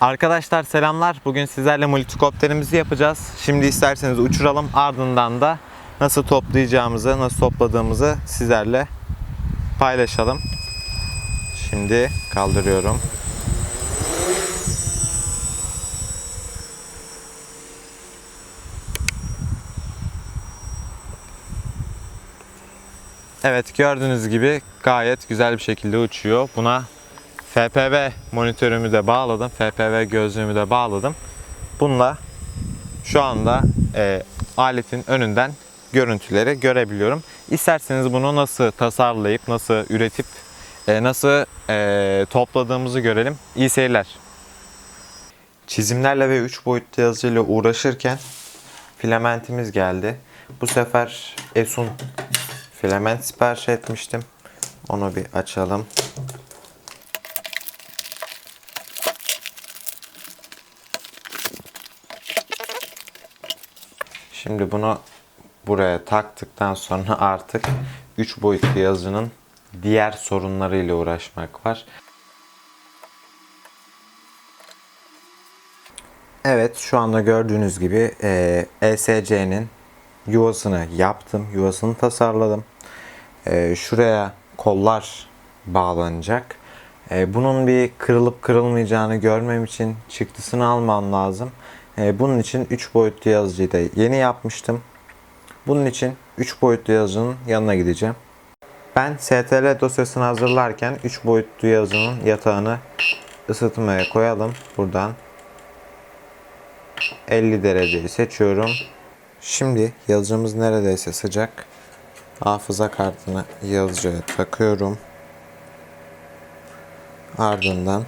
Arkadaşlar selamlar. Bugün sizlerle multikopterimizi yapacağız. Şimdi isterseniz uçuralım. Ardından da nasıl toplayacağımızı, nasıl topladığımızı sizlerle paylaşalım. Şimdi kaldırıyorum. Evet gördüğünüz gibi gayet güzel bir şekilde uçuyor. Buna FPV monitörümü de bağladım. FPV gözlüğümü de bağladım. Bununla şu anda e, aletin önünden görüntüleri görebiliyorum. İsterseniz bunu nasıl tasarlayıp, nasıl üretip, e, nasıl e, topladığımızı görelim. İyi seyirler. Çizimlerle ve 3 boyutlu yazıcıyla uğraşırken filamentimiz geldi. Bu sefer Esun filament sipariş etmiştim. Onu bir açalım. Şimdi bunu buraya taktıktan sonra artık 3 boyutlu yazıcının diğer sorunlarıyla uğraşmak var. Evet şu anda gördüğünüz gibi e, ESC'nin yuvasını yaptım. Yuvasını tasarladım. E, şuraya kollar bağlanacak. E, bunun bir kırılıp kırılmayacağını görmem için çıktısını almam lazım. E, bunun için 3 boyutlu yazıcıyı da yeni yapmıştım. Bunun için 3 boyutlu yazıcının yanına gideceğim. Ben STL dosyasını hazırlarken 3 boyutlu yazıcının yatağını ısıtmaya koyalım. Buradan 50 dereceyi seçiyorum. Şimdi yazıcımız neredeyse sıcak. Hafıza kartını yazıcıya takıyorum. Ardından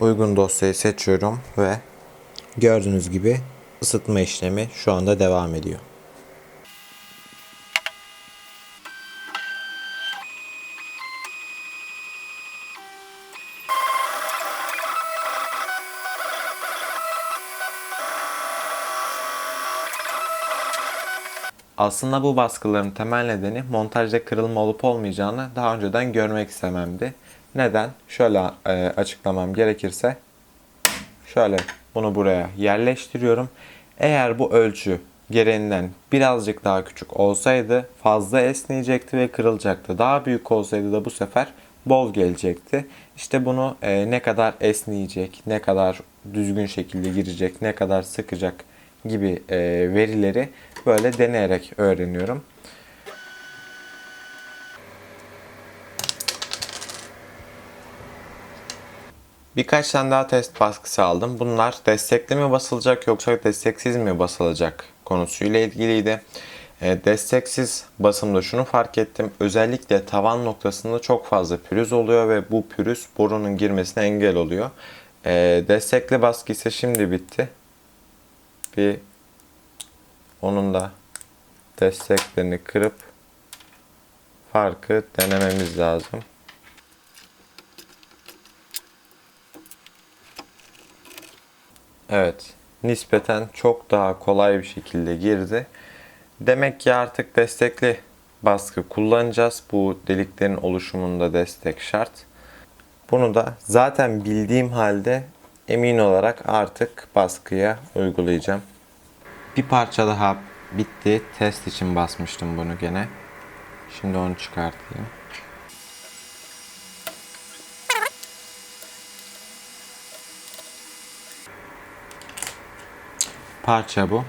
uygun dosyayı seçiyorum ve gördüğünüz gibi ısıtma işlemi şu anda devam ediyor. Aslında bu baskıların temel nedeni montajda kırılma olup olmayacağını daha önceden görmek istememdi. Neden? Şöyle e, açıklamam gerekirse şöyle bunu buraya yerleştiriyorum. Eğer bu ölçü gereğinden birazcık daha küçük olsaydı fazla esneyecekti ve kırılacaktı. Daha büyük olsaydı da bu sefer bol gelecekti. İşte bunu e, ne kadar esneyecek, ne kadar düzgün şekilde girecek, ne kadar sıkacak gibi e, verileri böyle deneyerek öğreniyorum. Birkaç tane daha test baskısı aldım. Bunlar destekli mi basılacak yoksa desteksiz mi basılacak konusuyla ilgiliydi. E, desteksiz basımda şunu fark ettim. Özellikle tavan noktasında çok fazla pürüz oluyor ve bu pürüz borunun girmesine engel oluyor. E, destekli baskı ise şimdi bitti. Bir onun da desteklerini kırıp farkı denememiz lazım. Evet, nispeten çok daha kolay bir şekilde girdi. Demek ki artık destekli baskı kullanacağız. Bu deliklerin oluşumunda destek şart. Bunu da zaten bildiğim halde emin olarak artık baskıya uygulayacağım. Bir parça daha bitti. Test için basmıştım bunu gene. Şimdi onu çıkartayım. Parça bu.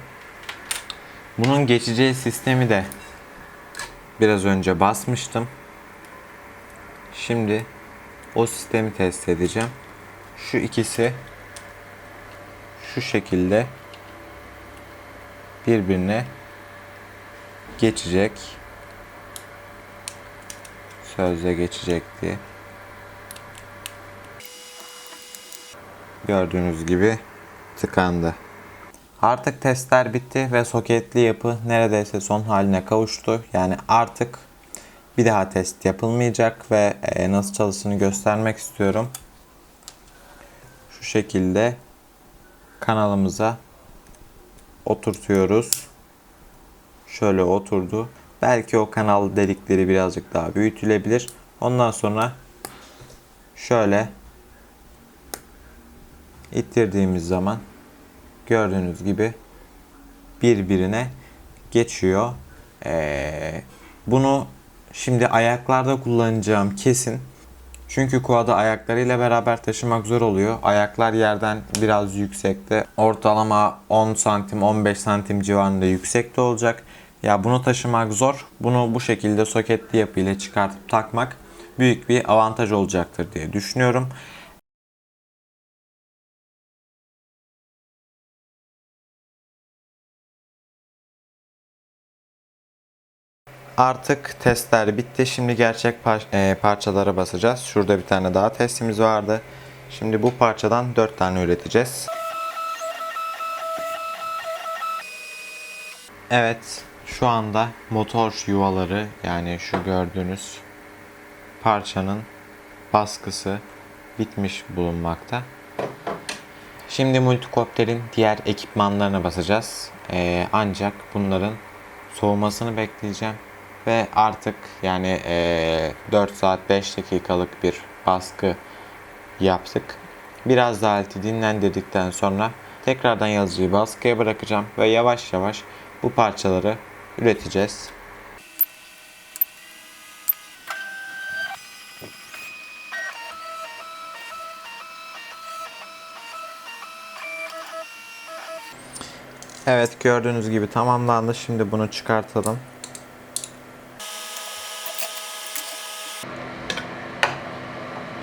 Bunun geçeceği sistemi de biraz önce basmıştım. Şimdi o sistemi test edeceğim. Şu ikisi şu şekilde birbirine geçecek. Sözde geçecekti. Gördüğünüz gibi tıkandı. Artık testler bitti ve soketli yapı neredeyse son haline kavuştu. Yani artık bir daha test yapılmayacak ve e, nasıl çalıştığını göstermek istiyorum. Şu şekilde kanalımıza oturtuyoruz. Şöyle oturdu. Belki o kanal delikleri birazcık daha büyütülebilir. Ondan sonra şöyle ittirdiğimiz zaman gördüğünüz gibi birbirine geçiyor. Ee, bunu şimdi ayaklarda kullanacağım kesin. Çünkü quad'ı ayaklarıyla beraber taşımak zor oluyor. Ayaklar yerden biraz yüksekte. Ortalama 10 santim 15 santim civarında yüksekte olacak. Ya bunu taşımak zor. Bunu bu şekilde soketli yapıyla çıkartıp takmak büyük bir avantaj olacaktır diye düşünüyorum. Artık testler bitti. Şimdi gerçek par- e, parçalara basacağız. Şurada bir tane daha testimiz vardı. Şimdi bu parçadan 4 tane üreteceğiz. Evet, şu anda motor yuvaları yani şu gördüğünüz parçanın baskısı bitmiş bulunmakta. Şimdi multikopterin diğer ekipmanlarına basacağız. Ee, ancak bunların soğumasını bekleyeceğim. Ve artık yani ee, 4 saat 5 dakikalık bir baskı yaptık. Biraz daha aleti dinlendirdikten sonra tekrardan yazıcıyı baskıya bırakacağım ve yavaş yavaş bu parçaları üreteceğiz. Evet gördüğünüz gibi tamamlandı. Şimdi bunu çıkartalım.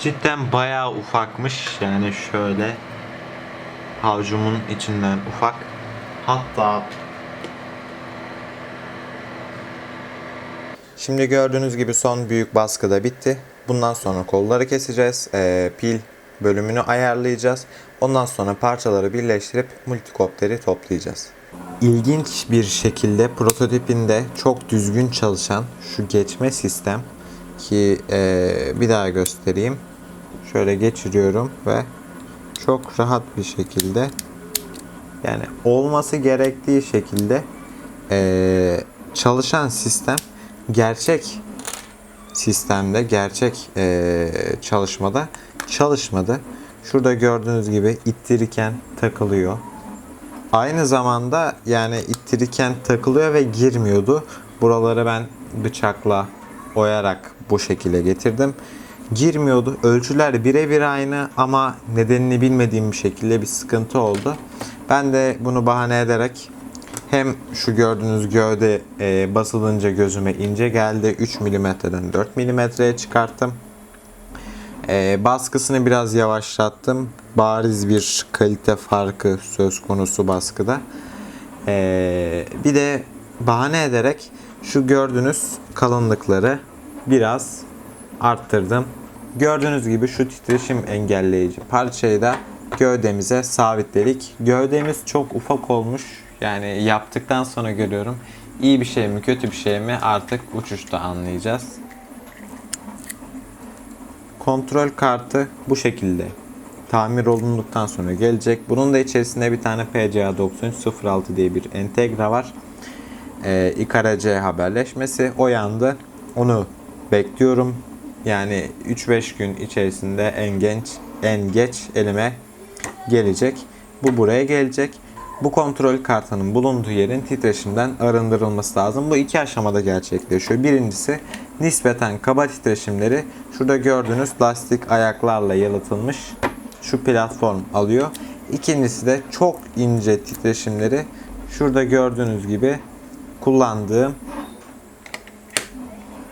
Cidden bayağı ufakmış. Yani şöyle havcumun içinden ufak. Hatta Şimdi gördüğünüz gibi son büyük baskı da bitti. Bundan sonra kolları keseceğiz. Ee, pil bölümünü ayarlayacağız. Ondan sonra parçaları birleştirip multikopteri toplayacağız. İlginç bir şekilde prototipinde çok düzgün çalışan şu geçme sistem ki ee, bir daha göstereyim. Şöyle geçiriyorum ve çok rahat bir şekilde yani olması gerektiği şekilde ee, çalışan sistem gerçek sistemde gerçek ee, çalışmada çalışmadı. Şurada gördüğünüz gibi ittirirken takılıyor. Aynı zamanda yani ittirirken takılıyor ve girmiyordu. Buraları ben bıçakla oyarak bu şekilde getirdim. Girmiyordu. Ölçüler birebir aynı ama nedenini bilmediğim bir şekilde bir sıkıntı oldu. Ben de bunu bahane ederek hem şu gördüğünüz gövde e, basılınca gözüme ince geldi. 3 mm'den 4 mm'ye çıkarttım. E, baskısını biraz yavaşlattım. Bariz bir kalite farkı söz konusu baskıda. E, bir de bahane ederek şu gördüğünüz kalınlıkları biraz arttırdım. Gördüğünüz gibi şu titreşim engelleyici parçayı da gövdemize sabitledik. Gövdemiz çok ufak olmuş. Yani yaptıktan sonra görüyorum. İyi bir şey mi kötü bir şey mi artık uçuşta anlayacağız. Kontrol kartı bu şekilde tamir olunduktan sonra gelecek. Bunun da içerisinde bir tane PCA 9306 diye bir entegre var. Ee, İKRC haberleşmesi o yandı. Onu bekliyorum. Yani 3-5 gün içerisinde en genç en geç elime gelecek. Bu buraya gelecek. Bu kontrol kartının bulunduğu yerin titreşimden arındırılması lazım. Bu iki aşamada gerçekleşiyor. Birincisi nispeten kaba titreşimleri şurada gördüğünüz lastik ayaklarla yalıtılmış şu platform alıyor. İkincisi de çok ince titreşimleri şurada gördüğünüz gibi kullandığım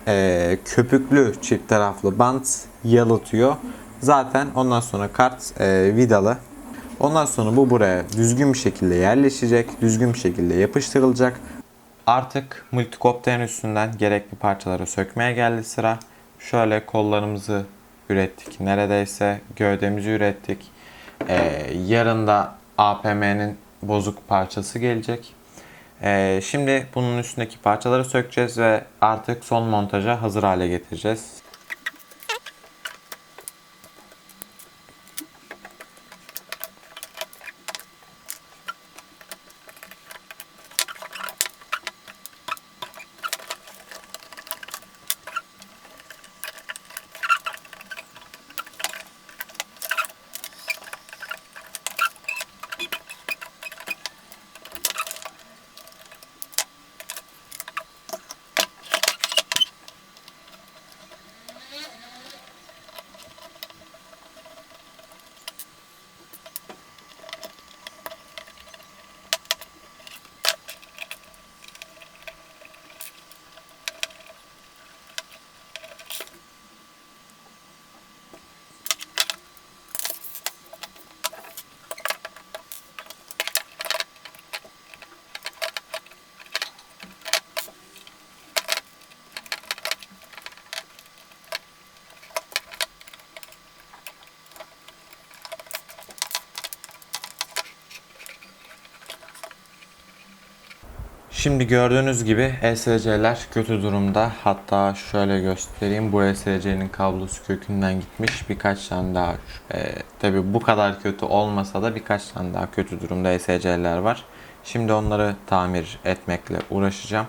e, köpüklü çift taraflı bant yalıtıyor. Zaten ondan sonra kart e, vidalı. Ondan sonra bu buraya düzgün bir şekilde yerleşecek, düzgün bir şekilde yapıştırılacak. Artık multikopterin üstünden gerekli parçaları sökmeye geldi sıra. Şöyle kollarımızı ürettik. Neredeyse gövdemizi ürettik. Ee, yarın da APM'nin bozuk parçası gelecek. Ee, şimdi bunun üstündeki parçaları sökeceğiz ve artık son montaja hazır hale getireceğiz. Şimdi gördüğünüz gibi ESC'ler kötü durumda. Hatta şöyle göstereyim. Bu ESC'nin kablosu kökünden gitmiş. Birkaç tane daha. E, Tabi bu kadar kötü olmasa da birkaç tane daha kötü durumda ESC'ler var. Şimdi onları tamir etmekle uğraşacağım.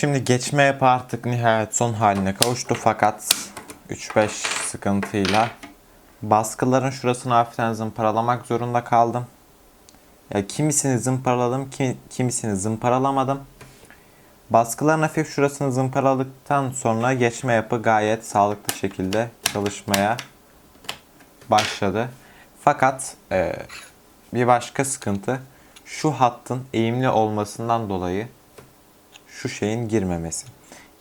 Şimdi geçme yapı artık nihayet son haline kavuştu fakat 3-5 sıkıntıyla baskıların şurasını hafiften zımparalamak zorunda kaldım. Ya kimisini zımparaladım, kimi, kimisini zımparalamadım. Baskıların hafif şurasını zımparaladıktan sonra geçme yapı gayet sağlıklı şekilde çalışmaya başladı. Fakat e, bir başka sıkıntı şu hattın eğimli olmasından dolayı şu şeyin girmemesi.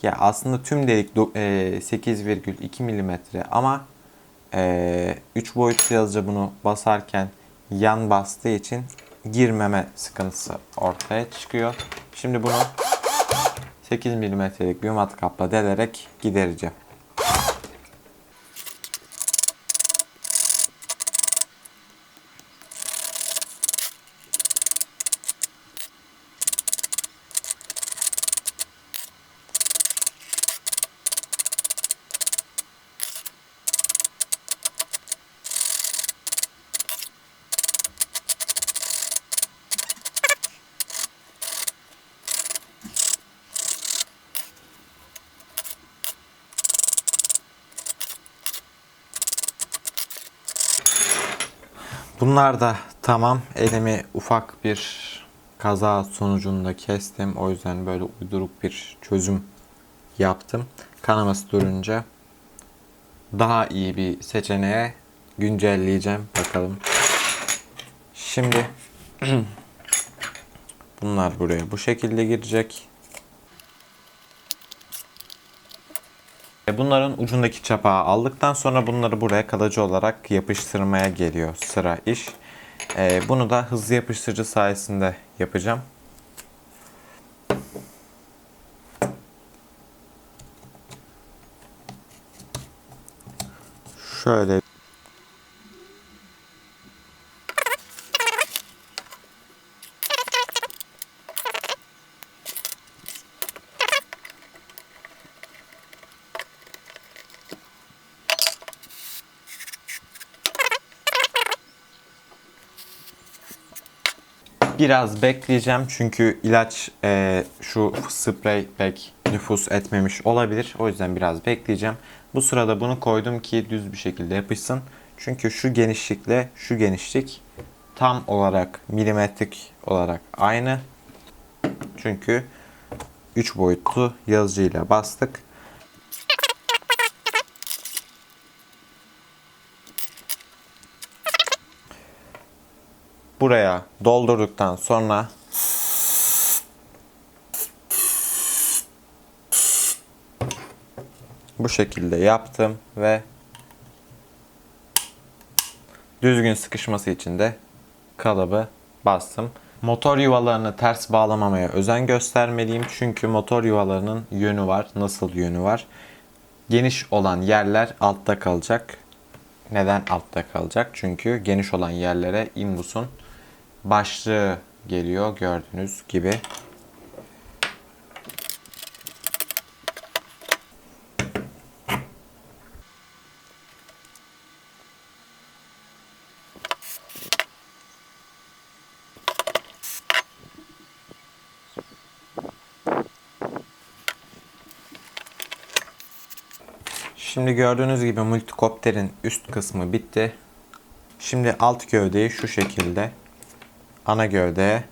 Ya aslında tüm delik do- e, 8,2 milimetre ama e, 3 boyutlu yazıcı bunu basarken yan bastığı için girmeme sıkıntısı ortaya çıkıyor. Şimdi bunu 8 milimetrelik bir matkapla delerek gidereceğim. Bunlar da tamam. Elimi ufak bir kaza sonucunda kestim. O yüzden böyle uyduruk bir çözüm yaptım. Kanaması durunca daha iyi bir seçeneğe güncelleyeceğim. Bakalım. Şimdi bunlar buraya bu şekilde girecek. Bunların ucundaki çapağı aldıktan sonra bunları buraya kalıcı olarak yapıştırmaya geliyor sıra iş. E, Bunu da hızlı yapıştırıcı sayesinde yapacağım. Şöyle Biraz bekleyeceğim çünkü ilaç e, şu sprey pek nüfus etmemiş olabilir. O yüzden biraz bekleyeceğim. Bu sırada bunu koydum ki düz bir şekilde yapışsın. Çünkü şu genişlikle şu genişlik tam olarak milimetrik olarak aynı. Çünkü 3 boyutlu yazıcıyla bastık. Buraya doldurduktan sonra bu şekilde yaptım ve düzgün sıkışması için de kalıbı bastım. Motor yuvalarını ters bağlamamaya özen göstermeliyim. Çünkü motor yuvalarının yönü var. Nasıl yönü var? Geniş olan yerler altta kalacak. Neden altta kalacak? Çünkü geniş olan yerlere imbus'un başlığı geliyor gördüğünüz gibi. Şimdi gördüğünüz gibi multikopterin üst kısmı bitti. Şimdi alt gövdeyi şu şekilde ana gövdeye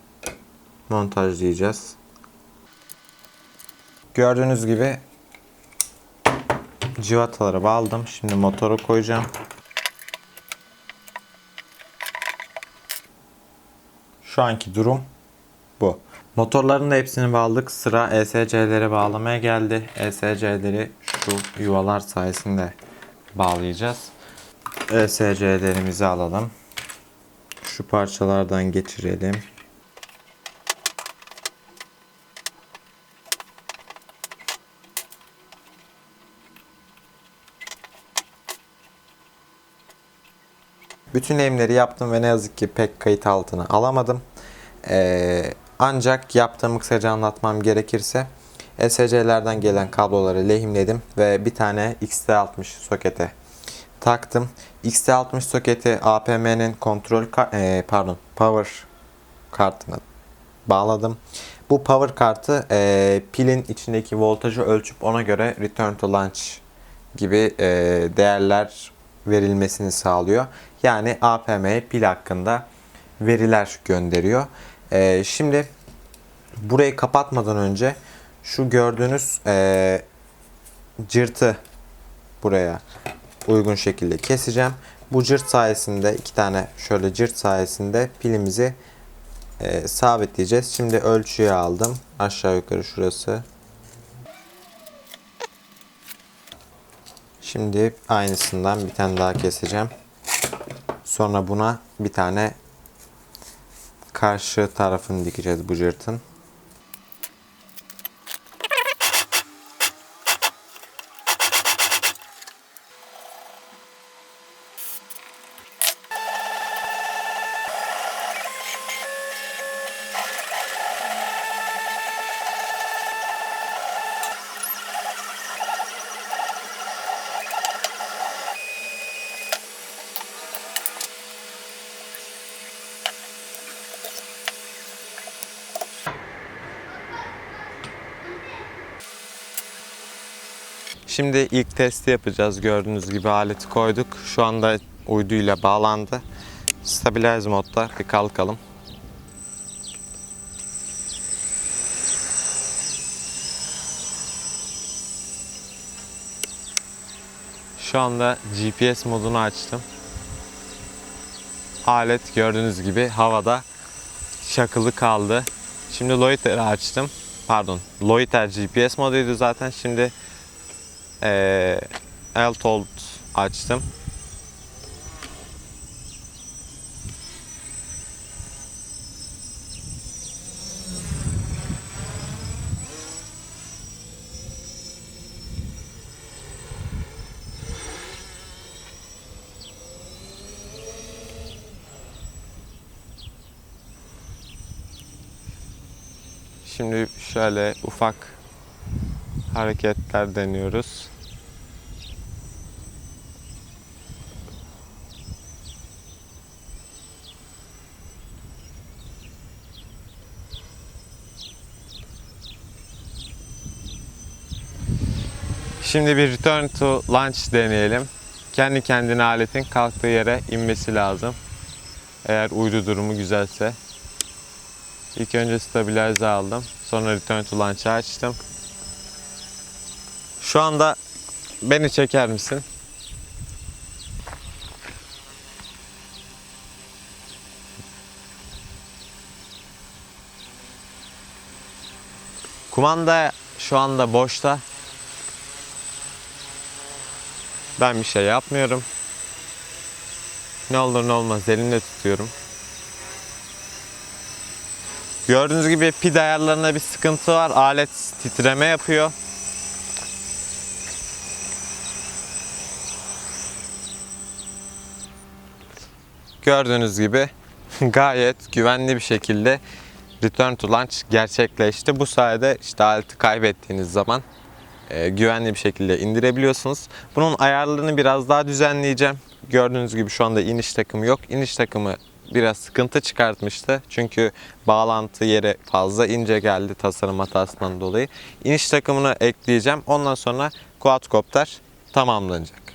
montajlayacağız. Gördüğünüz gibi civataları bağladım. Şimdi motoru koyacağım. Şu anki durum bu. Motorların da hepsini bağladık. Sıra ESC'lere bağlamaya geldi. ESC'leri şu yuvalar sayesinde bağlayacağız. ESC'lerimizi alalım. Şu parçalardan geçirelim. Bütün lehimleri yaptım ve ne yazık ki pek kayıt altına alamadım. Ee, ancak yaptığımı kısaca anlatmam gerekirse SC'lerden gelen kabloları lehimledim ve bir tane XT60 sokete taktım. XT60 soketi APM'nin kontrol e, pardon power kartına bağladım. Bu power kartı e, pilin içindeki voltajı ölçüp ona göre return to launch gibi e, değerler verilmesini sağlıyor. Yani APM'ye pil hakkında veriler gönderiyor. E, şimdi burayı kapatmadan önce şu gördüğünüz e, cırtı buraya uygun şekilde keseceğim. Bu cırt sayesinde iki tane şöyle cırt sayesinde pilimizi e, sabitleyeceğiz. Şimdi ölçüyü aldım. Aşağı yukarı şurası. Şimdi aynısından bir tane daha keseceğim. Sonra buna bir tane karşı tarafını dikeceğiz bu cırtın. Şimdi ilk testi yapacağız. Gördüğünüz gibi aleti koyduk. Şu anda uyduyla bağlandı. Stabilize modda bir kalkalım. Şu anda GPS modunu açtım. Alet gördüğünüz gibi havada şakılı kaldı. Şimdi Loiter'i açtım. Pardon, Loiter GPS moduydu zaten. Şimdi ee, Eltold açtım. Şimdi şöyle ufak hareketler deniyoruz. Şimdi bir return to launch deneyelim. Kendi kendine aletin kalktığı yere inmesi lazım. Eğer uydu durumu güzelse. İlk önce stabilize aldım. Sonra return to launch'ı açtım. Şu anda beni çeker misin? Kumanda şu anda boşta. Ben bir şey yapmıyorum. Ne olur ne olmaz elimde tutuyorum. Gördüğünüz gibi pid ayarlarında bir sıkıntı var. Alet titreme yapıyor. Gördüğünüz gibi gayet güvenli bir şekilde return to launch gerçekleşti. Bu sayede işte aleti kaybettiğiniz zaman güvenli bir şekilde indirebiliyorsunuz. Bunun ayarlarını biraz daha düzenleyeceğim. Gördüğünüz gibi şu anda iniş takımı yok. İniş takımı biraz sıkıntı çıkartmıştı. Çünkü bağlantı yeri fazla ince geldi tasarım hatasından dolayı. İniş takımını ekleyeceğim. Ondan sonra quadcopter tamamlanacak.